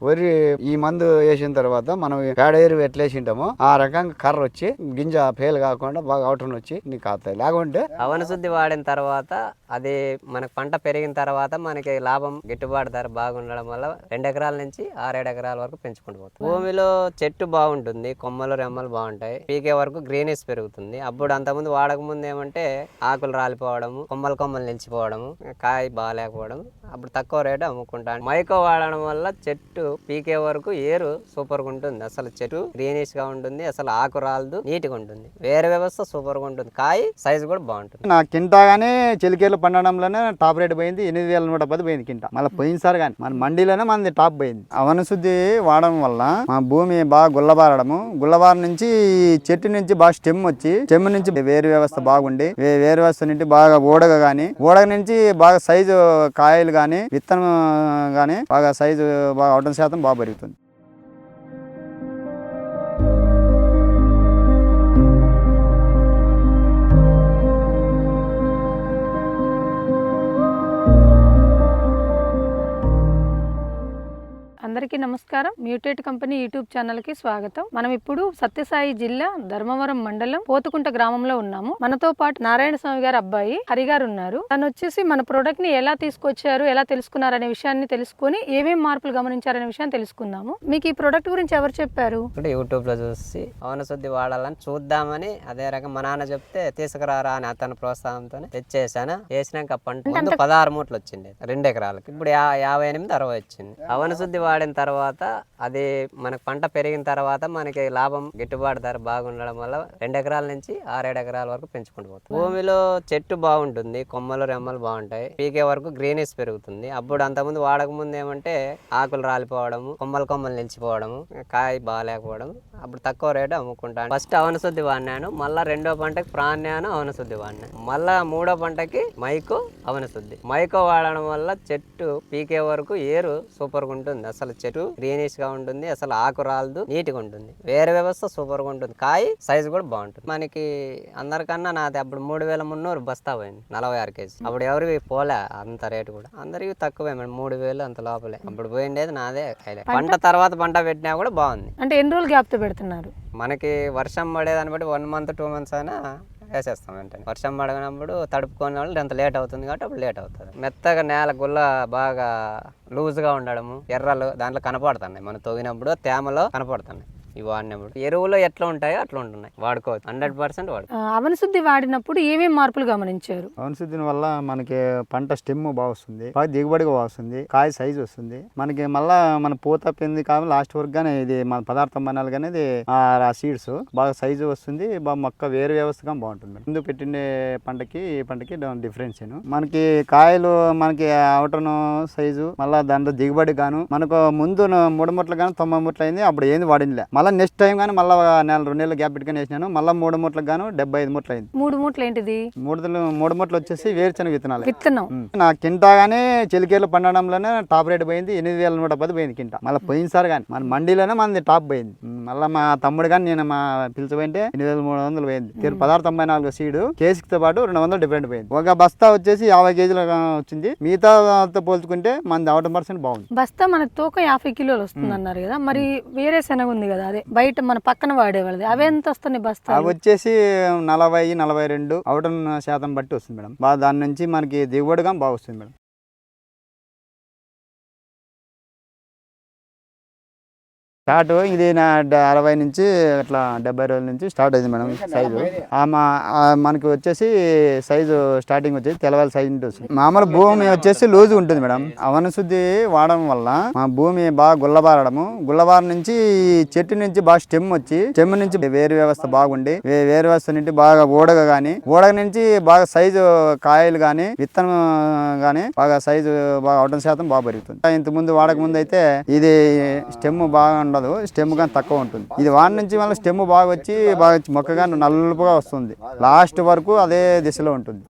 వరి ఈ మందు వేసిన తర్వాత మనం పేడ ఎరువు ఎట్లా ఆ రకంగా కర్ర వచ్చి గింజ ఫెయిల్ కాకుండా బాగా అవుటర్న్ వచ్చి నీకు కాస్తాయి లేకుంటే అవన శుద్ధి వాడిన తర్వాత అది మనకు పంట పెరిగిన తర్వాత మనకి లాభం గిట్టుబాటు ధర బాగుండడం వల్ల రెండు ఎకరాల నుంచి ఆరేడు ఎకరాల వరకు పెంచుకుంటూ పోతాం భూమిలో చెట్టు బాగుంటుంది కొమ్మలు రెమ్మలు బాగుంటాయి. పీకే వరకు గ్రీనెస్ పెరుగుతుంది. అప్పుడు అంతకుముందు వాడకముందు ఏమంటే ఆకులు రాలిపోవడము కొమ్మలు కొమ్మలు నిలిచిపోవడము కాయ బాగాలేకపోవడం అప్పుడు తక్కువ రేటు అమ్ముకుంటాను మైకో వాడడం వల్ల చెట్టు పీకే వరకు ఏరు సూపర్గా ఉంటుంది. అసలు చెట్టు గ్రీనిష్గా ఉంటుంది అసలు ఆకు రాలదు నీట్గా ఉంటుంది. వేరే వ్యవస్థ సూపర్గా ఉంటుంది. కాయ సైజు కూడా బాగుంటుంది. నా కింటాగానే చెలికేలు పండడంలోనే టాప్ రేట్ పోయింది ఎనిమిది వేల నూట పది పోయింది కింట. మళ్ళీ పోయినసారి కానీ మన మండీలోనే మనది టాప్ పోయింది. అవన శుద్ధి వాడడం వల్ల మా భూమి బాగా గుల్లబారడము. గుల్లబార నుంచి చెట్టు నుంచి బాగా స్టెమ్ వచ్చి స్టెమ్ నుంచి వేరు వ్యవస్థ బాగుండి వేరు వ్యవస్థ నుండి బాగా ఊడగ గాని ఊడగ నుంచి బాగా సైజు కాయలు కానీ విత్తనం గాని బాగా సైజు బాగా అవడం శాతం బాగా పెరుగుతుంది. అందరికీ నమస్కారం. మ్యూటేట్ కంపెనీ యూట్యూబ్ ఛానల్కి స్వాగతం. మనం ఇప్పుడు సత్యసాయి జిల్లా ధర్మవరం మండలం పోతుకుంట గ్రామంలో ఉన్నాము. మనతో పాటు నారాయణ స్వామి గారి అబ్బాయి హరి గారు ఉన్నారు. తను వచ్చేసి మన ప్రోడక్ట్ని ఎలా తీసుకొచ్చారు ఎలా తెలుసుకున్నారు అనే విషయాన్ని తెలుసుకొని ఏమేం మార్పులు గమనించారనే విషయాన్ని తెలుసుకుందాము. మీకు ఈ ప్రోడక్ట్ గురించి ఎవరు చెప్పారు? యూట్యూబ్లో చూసి అవన శుద్ధి వాడాలని చూద్దామని అదే రకం మా నాన్న చెప్తే తీసుకురారా అని అతని ప్రోత్సాహంతో తెచ్చేసాను. వేసినాక పంట పదహారు మూటలు వచ్చింది. రెండు ఎకరాలకు. ఇప్పుడు యాభై ఎనిమిది అరవై వచ్చింది. అవన? శుద్ధి వాడిన తర్వాత అది మనకు పంట పెరిగిన తర్వాత మనకి లాభం గిట్టుబాటు ధర బాగుండడం వల్ల రెండు ఎకరాల నుంచి ఆరేడు ఎకరాల వరకు పెంచుకుంటూ పోతుంది భూమిలో చెట్టు బాగుంటుంది కొమ్మలు రెమ్మలు బాగుంటాయి. పీకే వరకు గ్రీనెస్ పెరుగుతుంది. అప్పుడు అంతకుముందు వాడక ముందు ఏమంటే ఆకులు రాలిపోవడము కొమ్మలు కొమ్మలు నిలిచిపోవడము కాయ బాగాలేకపోవడం అప్పుడు తక్కువ రేటు అమ్ముకుంటాను ఫస్ట్ అవన శుద్ధి వాడినాను మళ్ళా రెండో పంటకి ప్రాణ్యాను అవన శుద్ధి వాడినాను. మళ్ళా మూడో పంటకి మైకో అవన శుద్ధి. మైకో వాడడం వల్ల చెట్టు పీకే వరకు ఏరు సూపర్గా ఉంటుంది. అసలు చెట్టు గ్రీనిష్గా ఉంటుంది అసలు ఆకు రాలదు నీట్గా ఉంటుంది. వేరే వ్యవస్థ సూపర్గా ఉంటుంది. కాయ సైజు కూడా బాగుంటుంది. మనకి అందరికన్నా నాది అప్పుడు మూడు వేల మున్నూరు బస్తా పోయింది నలభై ఆరు కేజీ అప్పుడు ఎవరికి పోలే అంత రేటు కూడా. అందరికి తక్కువే మేడం మూడు వేలు అంత లోపలే. అప్పుడు పోయిండేది నాదే. పంట తర్వాత పంట పెట్టినా కూడా బాగుంది. అంటే ఎన్ని రోజులు గ్యాప్ పెడుతున్నారు. మనకి వర్షం పడేదాన్ని బట్టి వన్ మంత్ టూ మంత్స్ అయినా వేసేస్తాం వెంటనే. వర్షం పడగనప్పుడు తడుపుకునే వాళ్ళు ఎంత లేట్ అవుతుంది కాబట్టి అప్పుడు లేట్ అవుతుంది. మెత్తగా నేల గుల్ల బాగా లూజ్గా ఉండడము ఎర్రలు దాంట్లో కనపడుతున్నాయి. మనం తొగినప్పుడు తేమలో కనపడుతున్నాయి. ఇవి వాడినప్పుడు. ఎరువులు ఎట్లా ఉంటాయో అట్లా ఉంటున్నాయి. వాడుకోవచ్చు. హండ్రెడ్ పర్సెంట్ వాడుకో ఆ, అవన శుద్ధి వాడినప్పుడు ఏమేం మార్పులు గమనించారు? అవన శుద్ధిని వల్ల మనకి పంట స్టెమ్ బాగా వస్తుంది బాగా దిగుబడిగా బాగా వస్తుంది కాయ సైజు వస్తుంది. మనకి మళ్ళా మన పూత పింది కాబట్టి లాస్ట్ వరకు గానే ఇది మన పదార్థం బనాలు కానీ ఇది ఆ సీడ్స్ బాగా సైజు వస్తుంది బాగా మొక్క వేరు వ్యవస్థగా బాగుంటుంది. ముందు పెట్టిండే పంటకి ఈ పంటకి డిఫరెన్స్ మనకి కాయలు మనకి అవుటను సైజు మళ్ళా దాంట్లో దిగుబడి గాను మనకు ముందు మూడు ముట్లు కానీ తొంభై ముట్లు అయింది అప్పుడు ఏంది వాడినలే మళ్ళీ నెక్స్ట్ టైం కానీ మళ్ళీ నెల రెండు నెలలు గ్యాప్ పెట్టుకొని వేసినాను. మళ్ళీ మూడు ముట్లకు గాను డెబ్బై ఐదు ముట్లు అయింది. మూడు మూటలు ఏంటిది? మూడు మూడు ముట్లు వచ్చేసి వేరుశనగ విత్తనాలు. విత్తనం. నా కింటాగానే చెలికేలు పండడంలోనే టాప్ రేట్ పోయింది ఎనిమిది వేల నూట పది పోయింది కింట. మళ్ళీ పోయినసారి కానీ మన మండీలోనే మనది టాప్ పోయింది. మళ్ళీ మా తమ్ముడు కానీ నేను మా పిలిచిపోయింటే ఎనిమిది వేల మూడు వందలు పోయింది. తీరు పదహారు తొంభై నాలుగు సీడు కేసుతో పాటు రెండు వందలు డిఫరెంట్ పోయింది. ఒక బస్తా వచ్చేసి యాభై కేజీలు వచ్చింది. మిగతాతో పోల్చుకుంటే మనది అవటం పర్సెంట్ బాగుంది. బస్తా మన తూక యాభై కిలోలు వస్తుంది అన్నారు కదా మరి వేరే శనగ ఉంది కదా అదే బయట మన పక్కన వాడేవాళ్ళది. అవి ఎంత వస్తున్నాయి బస్తా అవి వచ్చేసి నలభై నలభై రెండు అవటం శాతం బట్టి వస్తుంది మేడం. బాగా దాని నుంచి మనకి దిగుబడిగా బాగా వస్తుంది మేడం. స్టార్ట్ ఇది నా అరవై నుంచి అట్లా డెబ్బై రోజుల నుంచి స్టార్ట్ అయింది మేడం సైజు. ఆ మా ఆ మనకి వచ్చేసి సైజు స్టార్టింగ్ వచ్చేసి తెలవాలి సైజు ఉంటుంది. మామూలు భూమి వచ్చేసి లూజ్ ఉంటుంది మేడం. అవన శుద్ధి వాడడం వల్ల మా భూమి బాగా గుల్లబారడము. గుల్లబార నుంచి చెట్టు నుంచి బాగా స్టెమ్ వచ్చి స్టెమ్ నుంచి వేరు వ్యవస్థ బాగుండి వేరు వ్యవస్థ నుంచి బాగా ఊడగ గాని ఊడగ నుంచి బాగా సైజు కాయలు గాని విత్తనం గాని బాగా సైజు బాగా అవడం శాతం బాగా పెరుగుతుంది. ఇంత ముందు వాడక ముందు అయితే ఇది స్టెమ్ బాగా ఉండదు. స్టెమ్ కానీ తక్కువ ఉంటుంది. ఇది వాడి నుంచి మళ్ళీ స్టెమ్ బాగా వచ్చి బాగా మొక్కగా నల్లుపుగా వస్తుంది. లాస్ట్ వరకు అదే దిశలో ఉంటుంది.